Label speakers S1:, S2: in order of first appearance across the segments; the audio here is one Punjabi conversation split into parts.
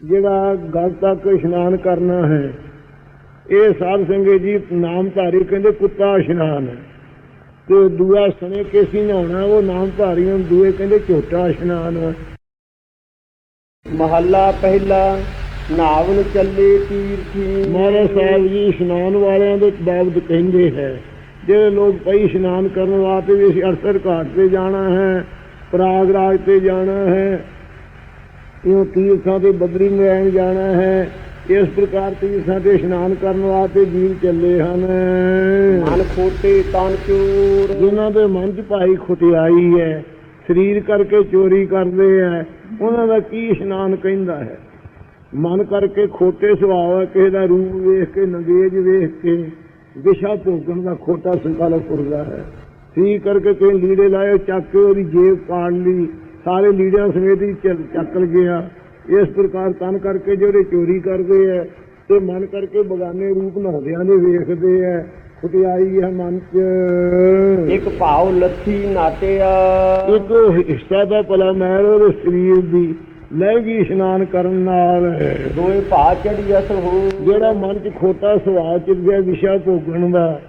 S1: ਜਿਹੜਾ ਗਲ ਤੱਕ ਇਸ਼ਨਾਨ ਕਰਨਾ ਹੈ ਇਹ ਸਾਧ ਸੰਗਤ ਜੀ ਨਾਮ ਧਾਰੀ ਕਹਿੰਦੇ ਕੁੱਤਾ ਇਸ਼ਨਾਨ ਹੈ। ਤੇ ਦੂਆ ਸਣੇ ਕੇਸੀ ਨਹਾਉਣਾ ਉਹ ਨਾਮ ਧਾਰੀਆਂ ਨੂੰ ਦੂਏ ਕਹਿੰਦੇ ਝੋਟਾ ਇਸ਼ਨਾਨ
S2: ਮਹੱਲਾ ਪਹਿਲਾ ਨਾਵਨ ਚੱਲੇ ਤੀਰਥੀ
S1: ਮਹਾਰਾਜ ਸਾਹਿਬ ਜੀ ਇਸ਼ਨਾਨ ਵਾਲਿਆਂ ਦੇ ਬਾਬਤ ਕਹਿੰਦੇ ਹੈ ਜਿਹੜੇ ਲੋਕ ਪਈ ਇਸ਼ਨਾਨ ਕਰਨ ਵਾਸਤੇ ਵੀ ਅਸੀਂ ਅਰਸਰ ਘਾਟ ਤੇ ਜਾਣਾ ਹੈ ਪ੍ਰਯਾਗਰਾਜ ਤੇ ਜਾਣਾ ਹੈ ਇਉਂ ਤੀਰਥਾਂ ਤੇ ਬਦਰੀ ਨਰਾਇਣ ਜਾਣਾ ਹੈ। ਇਸ ਪ੍ਰਕਾਰ ਤੀਰਥਾਂ ਤੇ ਇਸ਼ਨਾਨ ਕਰਨ ਵਾਸਤੇ ਜੀਵ ਚੱਲੇ ਹਨ।
S2: ਮਨ ਖੋਟੇ ਤਨ ਚੋਰ।
S1: ਜਿਨ੍ਹਾਂ ਦੇ ਮਨ 'ਚ ਭਾਈ ਖੁਟਿਆਈ ਹੈ ਸਰੀਰ ਕਰਕੇ ਚੋਰੀ ਕਰਦੇ ਹੈ ਉਹਨਾਂ ਦਾ ਕੀ ਇਸ਼ਨਾਨ ਕਹਿੰਦਾ ਹੈ? ਮਨ ਕਰਕੇ ਖੋਟੇ ਸੁਭਾਅ ਹੈ ਕਿਸੇ ਦਾ ਰੂਪ ਵੇਖ ਕੇ ਨੰਗੇਜ ਵੇਖ ਕੇ ਵਿਸ਼ਾ ਭੋਗਣ ਦਾ ਖੋਟਾ ਸੰਕਲਪ ਫੁਰਦਾ ਹੈ। ਠੀਕ ਕਰਕੇ ਕੋਈ ਲੀੜੇ ਲਾਏ ਚੱਕ ਕੇ ਉਹਦੀ ਜੇਬ ਪਾੜ ਲਈ ਸਾਰੇ ਲੀੜਿਆਂ ਸਮੇਤ ਹੀ ਚੱਲ- ਚੱਕ ਗਿਆ ਇਸ ਪ੍ਰਕਾਰ ਤਨ ਕਰਕੇ ਜਿਹੜੇ ਚੋਰੀ ਕਰਦੇ ਹੈ ਤੇ ਮਨ ਕਰਕੇ ਬਗਾਨੇ ਰੂਪ ਨਹਾਉਂਦਿਆਂ ਦੇ ਵੇਖਦੇ ਹੈ ਖੁਟਿਆਈ ਹੈ ਮਨ 'ਚ।
S2: ਇੱਕ ਭਾਵ ਲੱਥੀ ਨਾਟਿਆ
S1: ਇੱਕ ਹਿੱਸਾ ਦਾ ਭਲਾ ਮੈਲ ਉਹਦੇ ਸਰੀਰ ਦੀ। ਲਹਿਗੀ ਇਸ਼ਨਾਨ ਕਰਨ ਨਾਲ।
S2: ਦੋਏ ਭਾ ਚੜੀ ਅਸਲ ਹੋ।
S1: ਜਿਹੜਾ ਮਨ 'ਚ ਖੋਟਾ ਸੁਭਾਅ ਚ ਗਿਆ ਵਿਸ਼ਾ ਭੋਗਣ ਦਾ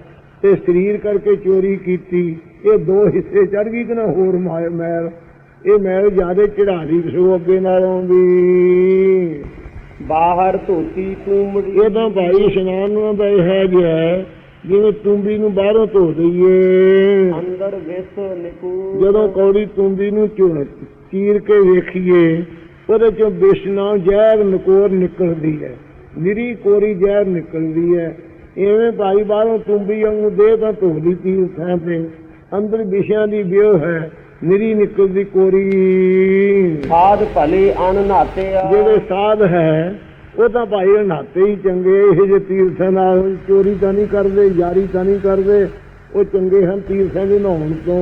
S1: ਤੇ ਸਰੀਰ ਕਰਕੇ ਚੋਰੀ ਕੀਤੀ ਇਹ ਦੋ ਹਿੱਸੇ ਚੜ ਗਈ ਕਿ ਨਾ ਹੋਰ ਮਾਇ- ਮੈਲ ਇਹ ਮੈਲ ਜਿਆਦੇ ਚੜਾਰੀ ਸੋ ਅੱਗੇ ਨਾਲੋਂ ਵੀ।
S2: ਬਾਹਰ ਧੋਤੀ ਤੂਮੜੀ
S1: ਇਹ ਤਾਂ ਭਾਈ ਇਸ਼ਨਾਨ ਨੂੰ ਇਹ ਹੈ ਜਿਹਾ ਜਿਵੇਂ ਤੁੰਬੀ ਨੂੰ ਬਾਹਰੋਂ ਧੋ ਦਈਏ।
S2: ਅੰਦਰ ਵਿਸ ਨਿਕੂ
S1: ਜਦੋਂ ਕੌੜੀ ਤੁੰਬੀ ਨੂੰ ਝੁਣ ਚੀਰ ਕੇ ਵੇਖੀਏ ਉਹਦੇ ਚੋਂ ਬਿਸ਼ਨਾ ਜ਼ਹਿਰ ਨਕੋਰ ਨਿਕਲਦੀ ਹੈ। ਨਿਰੀ ਕੋਰੀ ਜ਼ਹਿਰ ਨਿਕਲਦੀ ਹੈ। ਐਵੇਂ ਭਾਈ ਬਾਹਰੋਂ ਤੁੰਬੀ ਵਾਂਗੂ ਦੇ ਤਾਂ ਧੋਦੀ ਤੀਰ ਥਾਂ ਤੇ। ਅੰਦਰ ਵਿਸ਼ਿਆਂ ਦੀ ਵਿਉ ਹੈ। ਨਿਰੀ ਨਿਕਲਦੀ ਕੋਰੀ।
S2: ਸਾਧ ਭਲੇ ਅਣ ਨਾਟਿਆ
S1: ਜਿਹੜੇ ਸਾਧ ਹੈ ਉਹ ਤਾਂ ਭਾਈ ਨਾਤੇ ਹੀ ਚੰਗੇ ਇਹ ਜੇ ਤੀਰਥਾਂ ਨਾਲ ਚੋਰੀ ਤਾਂ ਨਹੀਂ ਕਰਦੇ ਯਾਰੀ ਤਾਂ ਨਹੀਂ ਕਰਦੇ। ਉਹ ਚੰਗੇ ਹਨ ਤੀਰਥਾਂ ਦੇ ਨਹਾਉਣ ਤੋਂ।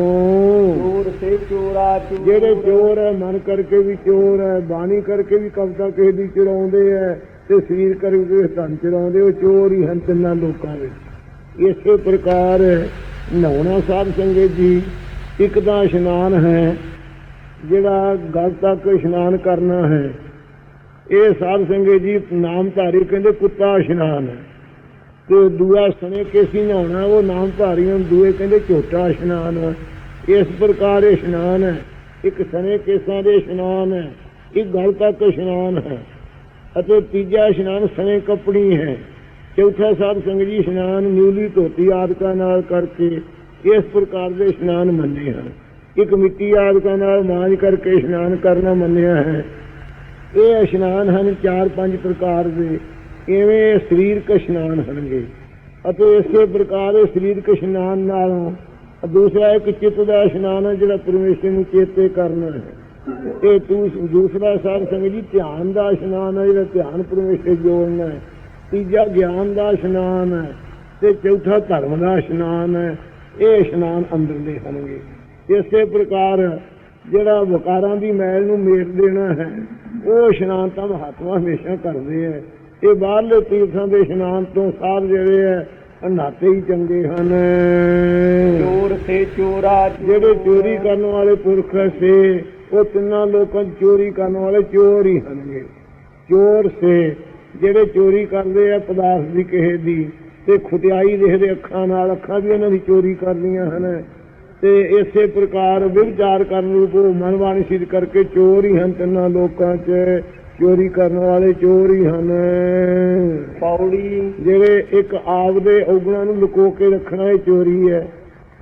S2: ਚੋਰ ਸੇ ਚੋਰਾ
S1: ਜਿਹੜੇ ਚੋਰ ਹੈ ਮਨ ਕਰਕੇ ਵੀ ਚੋਰ ਹੈ ਬਾਣੀ ਕਰਕੇ ਵੀ ਕਵਿਤਾ ਕਿਸੇ ਦੀ ਚੜਾਉਂਦੇ ਹੈ ਤੇ ਸਰੀਰ ਕਰਕੇ ਧਨ ਚੜਾਉਂਦੇ ਉਹ ਚੋਰ ਹੀ ਹਨ ਤਿੰਨਾਂ ਲੋਕਾਂ ਵਿੱਚ। ਇਸੇ ਪ੍ਰਕਾਰ ਨਹਾਉਣਾ ਸਾਧ ਸੰਗਤ ਜੀ। ਇੱਕ ਤਾਂ ਇਸ਼ਨਾਨ ਹੈ, ਜਿਹੜਾ ਗਲ ਤੱਕ ਇਸ਼ਨਾਨ ਕਰਨਾ ਹੈ। ਇਹ ਸਾਧ ਸੰਗਤ ਜੀ ਨਾਮ ਧਾਰੀ ਕਹਿੰਦੇ ਕੁੱਤਾ ਇਸ਼ਨਾਨ ਹੈ। ਤੇ ਦੂਆ ਸਣੇ ਕੇਸੀ ਨਹਾਉਣਾ, ਉਹ ਨਾਮ ਧਾਰੀਆਂ ਦੂਏ ਕਹਿੰਦੇ ਝੋਟਾ ਇਸ਼ਨਾਨ ਹੈ। ਇਸ ਪ੍ਰਕਾਰ ਇਹ ਇਸ਼ਨਾਨ ਹੈ। ਇੱਕ ਸਣੇ ਕੇਸਾਂ ਦੇ ਇਸ਼ਨਾਨ ਹੈ, ਇੱਕ ਗਲ ਤੱਕ ਇਸ਼ਨਾਨ ਹੈ। ਅਤੇ ਤੀਜਾ ਇਸ਼ਨਾਨ ਸਣੇ ਕੱਪੜੀ ਹੈ। ਚੌਥਾ ਸਾਧ ਸੰਗਤ ਜੀ ਇਸ਼ਨਾਨ, ਨਿਊਲੀ ਧੋਤੀ ਆਦਿਕਾਂ ਨਾਲ ਕਰਕੇ ਇਸ ਪ੍ਰਕਾਰ ਦੇ ਇਸ਼ਨਾਨ ਮੰਨੇ ਹਨ। ਇੱਕ ਮਿੱਟੀ ਆਦਿਕਾਂ ਨਾਲ ਮਾਂਜ ਕਰਕੇ ਇਸ਼ਨਾਨ ਕਰਨਾ ਮੰਨਿਆ ਹੈ। ਇਹ ਇਸ਼ਨਾਨ ਹਨ ਚਾਰ ਪੰਜ ਪ੍ਰਕਾਰ ਦੇ। ਇਵੇਂ ਸਰੀਰਕ ਇਸ਼ਨਾਨ ਹਨਗੇ ਅਤੇ ਇਸੇ ਪ੍ਰਕਾਰ ਇਹ ਸਰੀਰਕ ਇਸ਼ਨਾਨ ਨਾਲੋਂ ਦੂਸਰਾ ਇੱਕ ਚਿੱਤ ਦਾ ਇਸ਼ਨਾਨ ਹੈ ਜਿਹੜਾ ਪਰਮੇਸ਼ਰ ਨੂੰ ਚੇਤੇ ਕਰਨਾ ਹੈ। ਇਹ ਦੂਸ- ਦੂਸਰਾ ਸਾਧ ਸੰਗਤ ਜੀ ਧਿਆਨ ਦਾ ਇਸ਼ਨਾਨ ਹੈ ਜਿਹੜਾ ਧਿਆਨ ਪਰਮੇਸ਼ਰ ਜੋੜਨਾ ਹੈ। ਤੀਜਾ ਗਿਆਨ ਦਾ ਇਸ਼ਨਾਨ ਹੈ ਤੇ ਚੌਥਾ ਧਰਮ ਦਾ ਇਸ਼ਨਾਨ ਹੈ। ਇਹ ਇਸ਼ਨਾਨ ਅੰਦਰਲੇ ਹਨਗੇ ਇਸੇ ਪ੍ਰਕਾਰ ਜਿਹੜਾ ਵਕਾਰਾਂ ਦੀ ਮੈਲ ਨੂੰ ਮੇਟ ਦੇਣਾ ਹੈ ਉਹ ਇਸ਼ਨਾਨ ਤਾਂ ਮਹਾਤਮਾ ਹਮੇਸ਼ਾ ਕਰਦੇ ਹੈ ਇਹ ਬਾਹਰਲੇ ਤੀਰਥਾਂ ਦੇ ਇਸ਼ਨਾਨ ਤੋਂ ਸਾਧ ਜਿਹੜੇ ਹੈ ਅਨਾਤੇ ਹੀ ਚੰਗੇ ਹਨ।
S2: ਚੋਰ ਸੇ ਚੋਰਾ।
S1: ਜਿਹੜੇ ਚੋਰੀ। ਕਰਨ ਵਾਲੇ ਪੁਰਖ ਸੇ ਉਹ ਤਿੰਨਾਂ ਲੋਕਾਂ ਚੋਰੀ ਕਰਨ ਵਾਲੇ ਚੋਰ ਹੀ ਹਨਗੇ ਚੋਰ ਸੇ ਜਿਹੜੇ ਚੋਰੀ ਕਰਦੇ ਆ ਪਦਾਰਥ ਦੀ ਕਿਸੇ ਦੀ ਤੇ ਖੁਟਿਆਈ ਦੇਖਦੇ ਅੱਖਾਂ ਨਾਲ ਅੱਖਾਂ ਵੀ ਉਹਨਾਂ ਦੀ ਚੋਰੀ ਕਰਦੀਆਂ ਹਨ। ਤੇ ਇਸੇ ਪ੍ਰਕਾਰ ਵਿਚਾਰ ਕਰਨ ਰੂਪ ਮਨ ਬਾਣੀ ਸਿੱਧ ਕਰਕੇ ਚੋਰ ਹੀ ਹਨ ਤਿੰਨਾਂ ਲੋਕਾਂ 'ਚ। ਚੋਰੀ ਕਰਨ ਵਾਲੇ ਚੋਰ ਹੀ ਹਨ।
S2: ਪੌੜੀ।
S1: ਜਿਹੜੇ ਇੱਕ ਆਪ ਦੇ ਔਗਣਾਂ ਨੂੰ ਲੁਕੋ ਕੇ ਰੱਖਣਾ ਇਹ ਚੋਰੀ ਹੈ।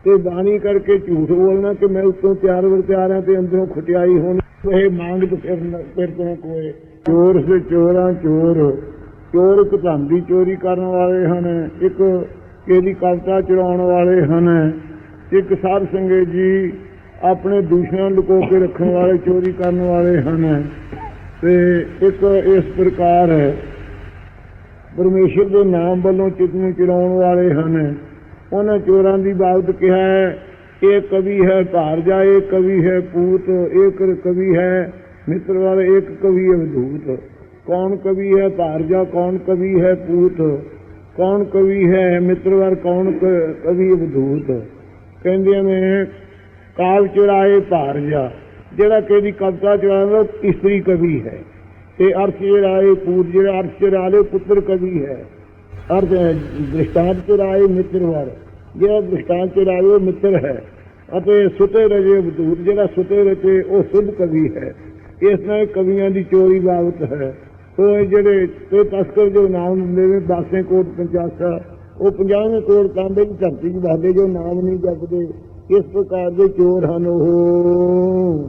S1: ਤੇ ਬਾਣੀ ਕਰਕੇ ਝੂਠ ਬੋਲਣਾ ਕਿ ਮੈਂ ਉੱਤੋਂ ਤਿਆਰ ਵਰ ਤਿਆਰ ਹਾਂ ਤੇ ਅੰਦਰੋਂ ਖੁਟਿਆਈ ਹੋਣੀ ਇਹ ਮੰਗ ਤੇ ਫਿਰ ਫਿਰ ਤੋਂ ਕੋਏ ਚੋਰ ਸੇ ਚੋਰਾਂ ਚੋਰ। ਚੋਰ ਇੱਕ ਧਨ ਦੀ ਚੋਰੀ ਕਰਨ ਵਾਲੇ ਹਨ, ਇੱਕ ਇਹਦੀ ਕਵਤਾ ਚੜਾਉਣ ਵਾਲੇ ਹਨ, ਇੱਕ ਸਾਧ ਸੰਗਤ ਜੀ ਆਪਣੇ ਦੂਸ਼ਣਾਂ ਨੂੰ ਲੁਕੋ ਕੇ ਰੱਖਣ ਵਾਲੇ, ਚੋਰੀ ਕਰਨ ਵਾਲੇ ਹਨ। ਤੇ ਇੱਕ ਇਸ ਪ੍ਰਕਾਰ ਹੈ, ਪਰਮੇਸ਼ਰ ਦੇ ਨਾਮ ਵੱਲੋਂ ਚਿੱਤ ਨੂੰ ਚਿਰਾਉਣ ਵਾਲੇ ਹਨ। ਉਹਨਾਂ ਚੋਰਾਂ ਦੀ ਬਾਬਤ ਕਿਹਾ ਹੈ, ਇਹ ਕਵੀ ਹੈ ਧਾਰ ਜਾਏ ਕਵੀ ਹੈ ਪੂਤ ਇੱਕ ਕਵੀ ਹੈ ਮਿੱਤਰ ਵਾਲੇ, ਇੱਕ ਕਵੀ ਹੈ ਵਿਦੂਤ ਕੌਣ ਕਵੀ ਹੈ ਧਾਰਜਾ, ਕੌਣ ਕਵੀ ਹੈ ਪੂਤ? ਕੌਣ ਕਵੀ ਹੈ ਮਿੱਤਰਵਰ, ਕੌਣ ਕ- ਕਵੀ ਹੈ ਵਿਦੂਤ ਕਹਿੰਦੇ ਨੇ ਕਾਲ ਚੁਰਾਏ ਭਾਰਜਾ ਜਿਹੜਾ ਕਿਹਦੀ ਕਵਿਤਾ ਚੁਰਾਉਂਦਾ ਉਹ ਇਸਤਰੀ ਕਵੀ ਹੈ। ਤੇ ਅਰਥ ਚਰਾਏ ਪੂਤ ਜਿਹੜਾ ਅਰਥ ਚਰਾਲੇ ਪੁੱਤਰ ਕਵੀ ਹੈ। ਅਰਥ ਦ੍ਰਿਸ਼ਟਾਂਤ ਚਰਾਏ ਮਿੱਤਰਵਰ। ਜਿਹੜਾ ਦ੍ਰਿਸ਼ਟਾਂਤ ਚਰਾਏ ਉਹ ਮਿੱਤਰ ਹੈ। ਅਤੇ ਸੁਤੇ ਰਜੇ ਬਦੂਰ ਜਿਹੜਾ ਸੁਤੇ ਰਚੇ, ਉਹ ਸੁਧ ਕਵੀ ਹੈ। ਇਸ ਨਾਲ ਕਵੀਆਂ ਦੀ ਚੋਰੀ ਬਾਬਤ ਹੈ। ਉਹ ਜਿਹੜੇ ਤੇ ਤਸਕਰ ਜੋ ਨਾਮ ਦਿੰਦੇ ਨੇ ਦਾਸੇ ਕੋਟ ਪੰਜਾਸਾ ਉਹ 50ਵੇਂ ਕੋਟ ਤਾਂਬੇ ਦੀ ਧਰਤੀ 'ਚ ਵਸਦੇ, ਜੋ ਨਾਮ ਨਹੀਂ ਜਪਦੇ, ਇਸ ਪ੍ਰਕਾਰ ਦੇ ਚੋਰ ਹਨ ਉਹ।